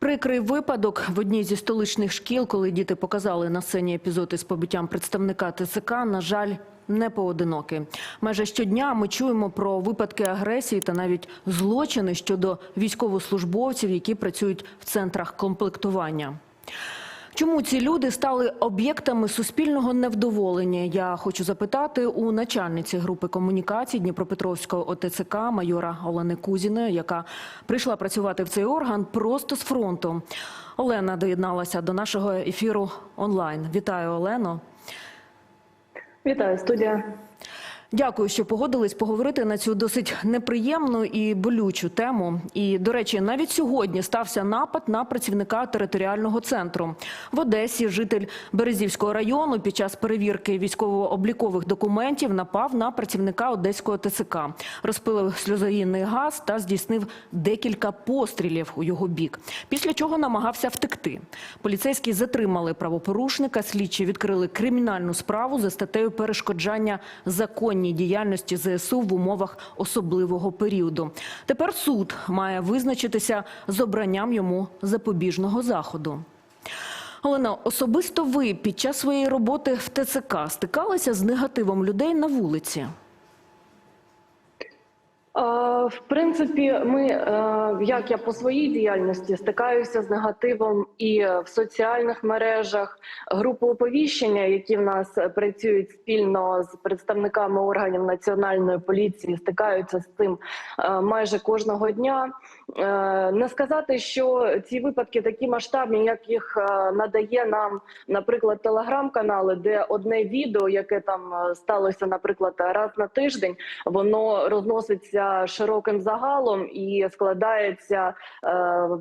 Прикрий випадок в одній зі столичних шкіл, коли діти показали на сцені епізод із побиттям представника ТЦК, на жаль, не поодинокі. Майже щодня ми чуємо про випадки агресії та навіть злочини щодо військовослужбовців, які працюють в центрах комплектування. Чому ці люди стали об'єктами суспільного невдоволення? Я хочу запитати у начальниці групи комунікацій Дніпропетровського ОТЦК майора Олени Кузіної, яка прийшла працювати в цей орган просто з фронту. Олена доєдналася до нашого ефіру онлайн. Вітаю, Олено. Вітаю, студія. Дякую, що погодились поговорити на цю досить неприємну і болючу тему. І, до речі, навіть сьогодні стався напад на працівника територіального центру в Одесі. Житель Березівського району під час перевірки військово-облікових документів напав на працівника одеського ТЦК, розпилив сльозогінний газ та здійснив декілька пострілів у його бік. Після чого намагався втекти. Поліцейські затримали правопорушника. Слідчі відкрили кримінальну справу за статтею перешкоджання законній діяльності ЗСУ в умовах особливого періоду. Тепер суд має визначитися з обранням йому запобіжного заходу. Олена, особисто ви під час своєї роботи в ТЦК стикалися з негативом людей на вулиці? В принципі, ми, е, як я по своїй діяльності, стикаюся з негативом і в соціальних мережах, групи оповіщення, які в нас працюють спільно з представниками органів національної поліції, стикаються з цим е, майже кожного дня. Е, Не сказати, що ці випадки такі масштабні, як їх надає нам, наприклад, телеграм-канали, де одне відео, яке там сталося, наприклад, раз на тиждень, воно розноситься широким загалом і складається е,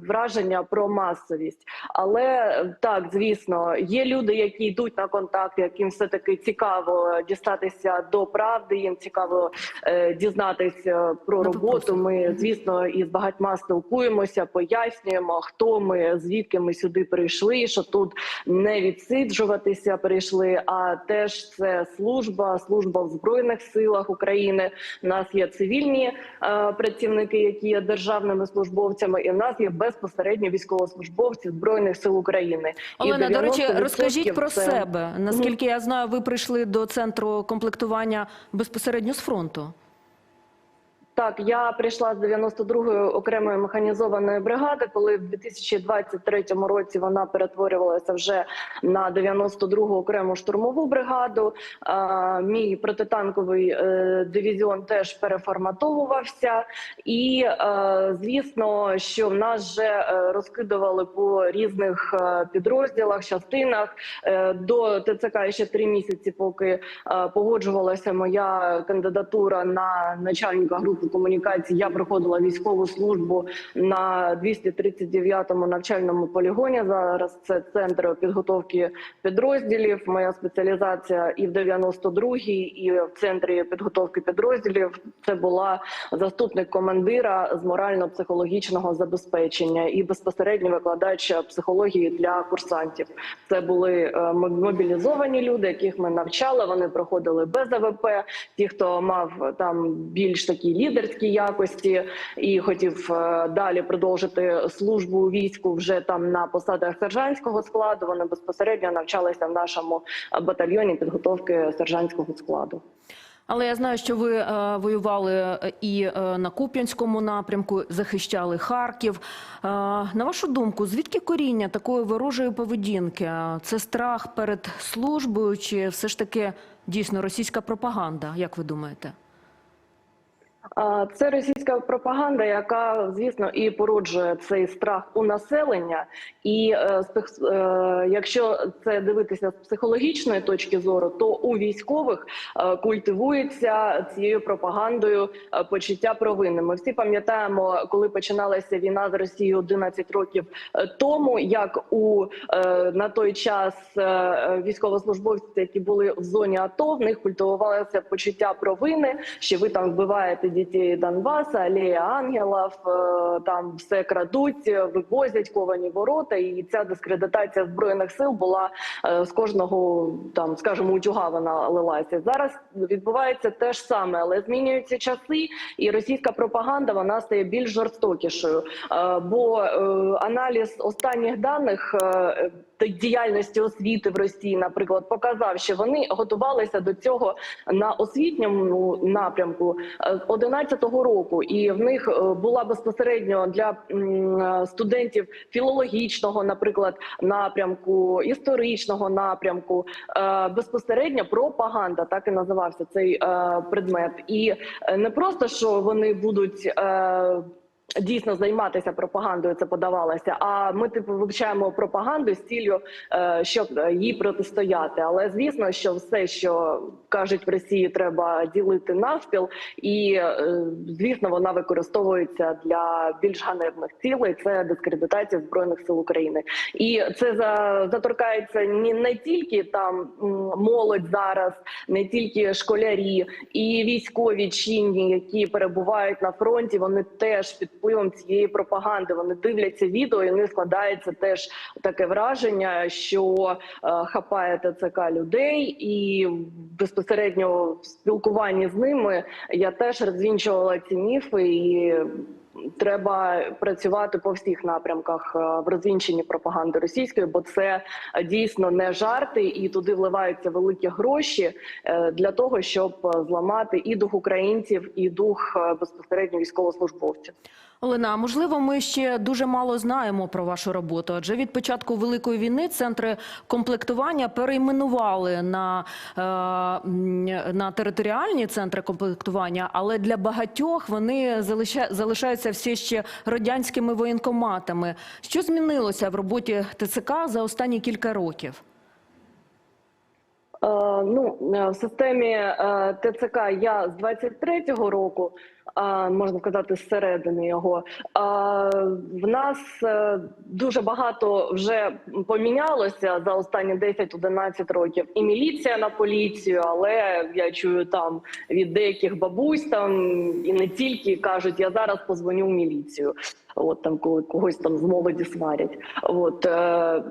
враження про масовість. Але так, звісно, є люди, які йдуть на контакт, яким все таки цікаво дістатися до правди. Їм цікаво е, дізнатися про роботу. Ми, звісно, із багатьма спілкуємося, пояснюємо, хто ми, звідки ми сюди прийшли. Що тут не відсиджуватися прийшли, а теж це служба, служба в збройних силах України. У нас є цивільні е, працівники, які є державними службовцями, і в нас є безпосередньо військовослужбовці збройних сил України. Олена, до речі, розкажіть про це- себе. Наскільки я знаю, ви прийшли до центру комплектування безпосередньо з фронту. Так, я прийшла з 92-ї окремої механізованої бригади, коли в 2023 році вона перетворювалася вже на 92-гу окрему штурмову бригаду. Мій протитанковий е, дивізіон теж переформатовувався, і е, звісно, що в нас вже е, розкидували по різних підрозділах, частинах до ТЦК ще три місяці, поки погоджувалася моя кандидатура на начальника групи комунікацій. Я проходила військову службу на 239-му навчальному полігоні. Зараз це центр підготовки підрозділів. Моя спеціалізація і в 92-й, і в центрі підготовки підрозділів. Це була заступник командира з морально-психологічного забезпечення і безпосередньо викладач психології для курсантів. Це були е, мобілізовані люди, яких ми навчали. Вони проходили без АВП. Ті, хто мав там більш такі лідерські якості і хотів е, далі продовжити службу у війську вже там на посадах сержантського складу. Вони безпосередньо навчалися в нашому е, батальйоні підготовки сержантського складу. Але я знаю, що ви е, воювали е, і е, на Куп'янському напрямку, захищали Харків. Е, на вашу думку, звідки коріння такої ворожої поведінки? Це страх перед службою, чи все ж таки дійсно російська пропаганда? Як ви думаєте? Це російська пропаганда, яка звісно і породжує цей страх у населення. І е, е, якщо це дивитися з психологічної точки зору, то у військових е, культивується цією пропагандою почуття провини. Ми всі пам'ятаємо, коли починалася війна з Росією 11 років тому, як у на той час військовослужбовці, які були в зоні АТО, в них культивувалося почуття провини, що ви там вбиваєте дітей Донбаса, алея ангелів, е, там все крадуть, вивозять ковані ворота, і ця дискредитація збройних сил була е, з кожного там, скажімо, утюга вона лилася. Зараз відбувається те ж саме, але змінюються часи, і російська пропаганда вона стає більш жорстокішою. Е, Бо аналіз останніх даних діяльності освіти в Росії, наприклад, показав, що вони готувалися до цього на освітньому напрямку е, з 11-го року, і в них е, була безпосередньо для е, студентів філологічного, наприклад, напрямку, історичного напрямку, е, безпосередньо пропаганда, так і називався цей е, предмет. І е, не просто що вони будуть. Дійсно займатися пропагандою це подавалося. А ми типу вивчаємо пропаганду з ціллю, е, щоб е, їй протистояти. Але звісно, що все, що кажуть в Росії, треба ділити навпіл, і е, звісно, вона використовується для більш ганебних цілей. Це дискредитація збройних сил України, і це заторкається не, не тільки там молодь зараз, не тільки школярі і військові чинні, які перебувають на фронті. Вони теж під впливом цієї пропаганди. Вони дивляться відео, і них складається теж таке враження, що е, хапає ТЦК людей, і безпосередньо в спілкуванні з ними я теж розвінчувала ці міфи і. Треба працювати по всіх напрямках е, в розвінченні пропаганди російської, бо це дійсно не жарти, і туди вливаються великі гроші е, для того, щоб е, зламати і дух українців, і дух безпосередньо військовослужбовців. Олена, можливо, ми ще дуже мало знаємо про вашу роботу, адже від початку великої війни центри комплектування перейменували на, на територіальні центри комплектування, але для багатьох вони залиша, залишаються все ще радянськими воєнкоматами. Що змінилося в роботі ТЦК за останні кілька років? Е, ну е, в системі е, ТЦК я з 23-го року, можна сказати, зсередини його. В нас е, дуже багато вже помінялося за останні 10-11 років. І міліція на поліцію, але я чую там від деяких бабусь там і не тільки кажуть, я зараз позвоню в міліцію. От там, коли когось там з молоді сварять. От е,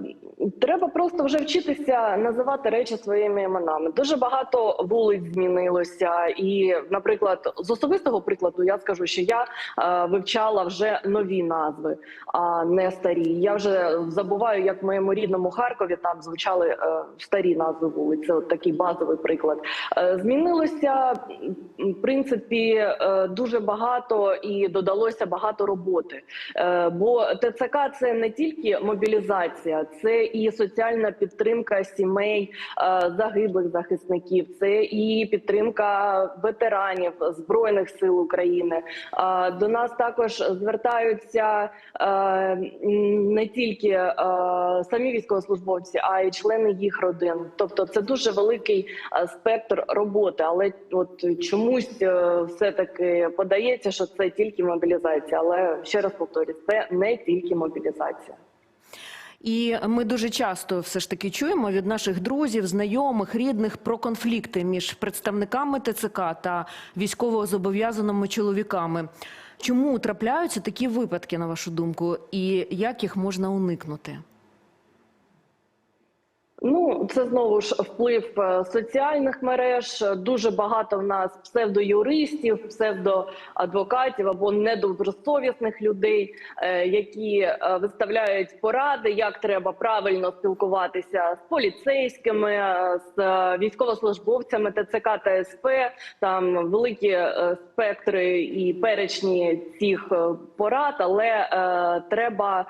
треба просто вже вчитися називати речі своїми іменами. Дуже багато вулиць змінилося, і, наприклад, з особистого прикладу, я скажу, що я е, вивчала вже нові назви, а не старі. Я вже забуваю, як в моєму рідному Харкові там звучали е, старі назви вулиць. Це от такий базовий приклад. Е, змінилося в принципі е, дуже багато і додалося багато роботи. Е, Бо ТЦК це не тільки мобілізація, це і соціальна підтримка сімей е, загиблих захисників, це і підтримка ветеранів збройних сил України. Е, До нас також звертаються не тільки самі військовослужбовці, а й члени їх родин. Тобто, це дуже великий спектр роботи. Але от чомусь все таки подається, що це тільки мобілізація. Але ще раз повторюю, це не тільки мобілізація. І ми дуже часто все ж таки чуємо від наших друзів, знайомих, рідних про конфлікти між представниками ТЦК та військово-зобов'язаними чоловіками. Чому трапляються такі випадки, на вашу думку, і як їх можна уникнути? Ну, це знову ж вплив е, соціальних мереж. Дуже багато в нас псевдоюристів, псевдоадвокатів або недобросовісних людей, е, які е, виставляють поради, як треба правильно спілкуватися з поліцейськими, з військовослужбовцями ТЦК та СП. Там великі спектри і перечні цих порад, але треба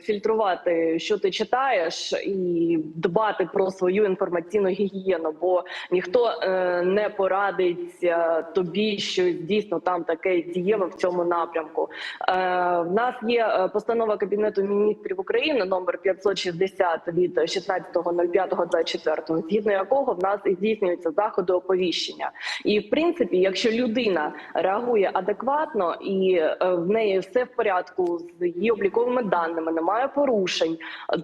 фільтрувати, що ти читаєш, і дбати про свою інформаційну гігієну, бо ніхто е, не порадить е, тобі щось дійсно там таке дієве в цьому напрямку. Е, в нас є постанова кабінету міністрів України номер 560 від 16.05.24, згідно якого в нас і здійснюються заходи оповіщення. І в принципі, якщо людина реагує адекватно і в неї все в порядку з її обліковими даними, немає порушень,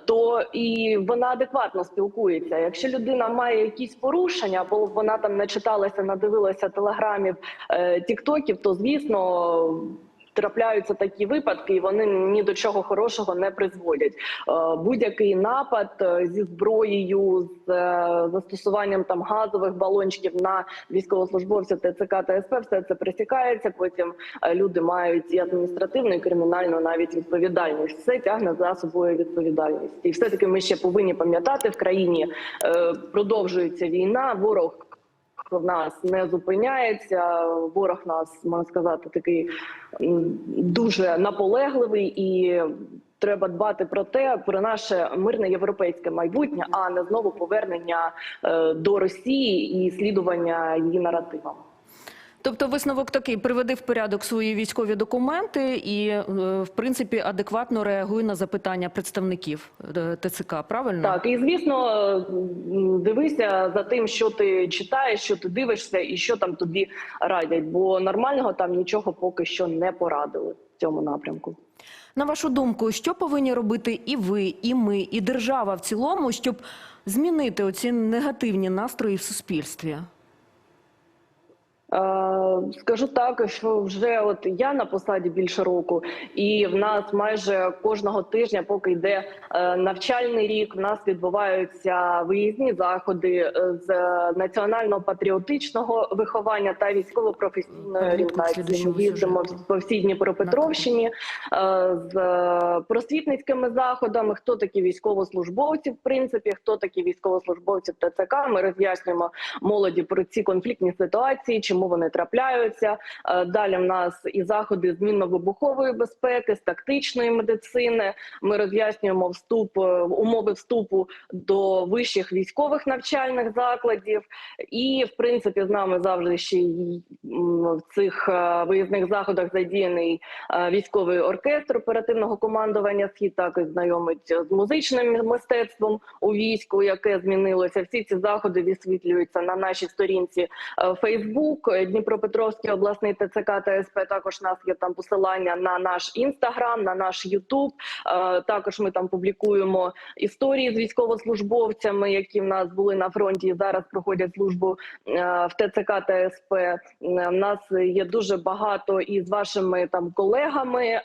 то і вона адекватно спілкується. Якщо людина має якісь порушення, бо вона там не читалася, надивилася телеграмів, е, тіктоків, то звісно. Трапляються такі випадки, і вони ні до чого хорошого не призводять. Е, Будь-який напад е, зі зброєю, з е, застосуванням там газових балончиків на військовослужбовців ТЦК та СП, все це пресікається. Потім люди мають і адміністративну, і кримінальну навіть відповідальність. Все тягне за собою відповідальність. І все таки ми ще повинні пам'ятати в країні продовжується війна. Ворог в нас не зупиняється. Ворог нас можна сказати такий дуже наполегливий і. Треба дбати про те, про наше мирне європейське майбутнє, а не знову повернення е, до Росії і слідування її наративам. Тобто висновок такий: приведи в порядок свої військові документи і, е, в принципі, адекватно реагуй на запитання представників е, ТЦК. Правильно? Так, і звісно, дивися за тим, що ти читаєш, що ти дивишся, і що там тобі радять. Бо нормального там нічого поки що не порадили в цьому напрямку. На вашу думку, що повинні робити і ви, і ми, і держава в цілому, щоб змінити оці негативні настрої в суспільстві? Е, Скажу так, що вже от я на посаді більше року, і в нас майже кожного тижня, поки йде е, навчальний рік, в нас відбуваються виїзні заходи е, з національно-патріотичного виховання та військово-професійної орієнтації. Ми їздимо по всій Дніпропетровщині з просвітницькими заходами. Хто такі військовослужбовці, в принципі, хто такі військовослужбовці ТЦК. Ми роз'яснюємо молоді про ці конфліктні ситуації, чому вони трапляються. Е, Далі в нас і заходи з мінно-вибухової безпеки, з тактичної медицини. Ми роз'яснюємо вступ е, умови вступу до вищих військових навчальних закладів. І в принципі з нами завжди ще й в цих е, виїзних заходах задіяний військовий оркестр оперативного командування. Схід також знайомить з музичним мистецтвом у війську, яке змінилося. Всі ці заходи висвітлюються на нашій сторінці Фейсбук, Дніпропетровський обласний ТЦК та СП. Також у нас є там посилання на наш інстаграм, на наш Ютуб. Також ми там публікуємо історії з військовослужбовцями, які в нас були на фронті і зараз проходять службу е, в ТЦК та СП. Е, нас є дуже багато і з вашими там колегами е,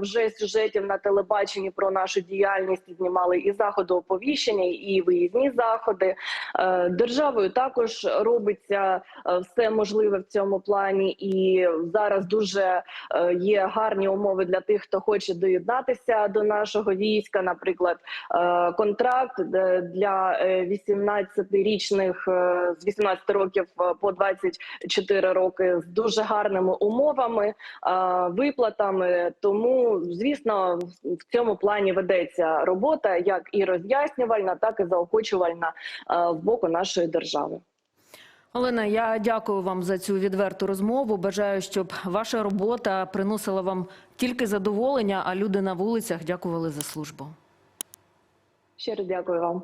вже сюжетів на телебаченні про нашу діяльність. Знімали і заходи оповіщення, і виїзні заходи. Е, Державою також робиться е, все можливе в цьому плані, і зараз дуже е, є гарні умови для тих, хто хоче доєднатися до нашого війська. Наприклад, е, контракт для 18-річних з 18 років е, по 24 роки з дуже гарними умовами, е, виплатами. Тому, звісно, в цьому плані ведеться робота як і роз'яснювальна, так і заохочувальна е, з боку нашої держави. Олена, я дякую вам за цю відверту розмову. Бажаю, щоб ваша робота приносила вам тільки задоволення, а люди на вулицях дякували за службу. Щиро дякую вам.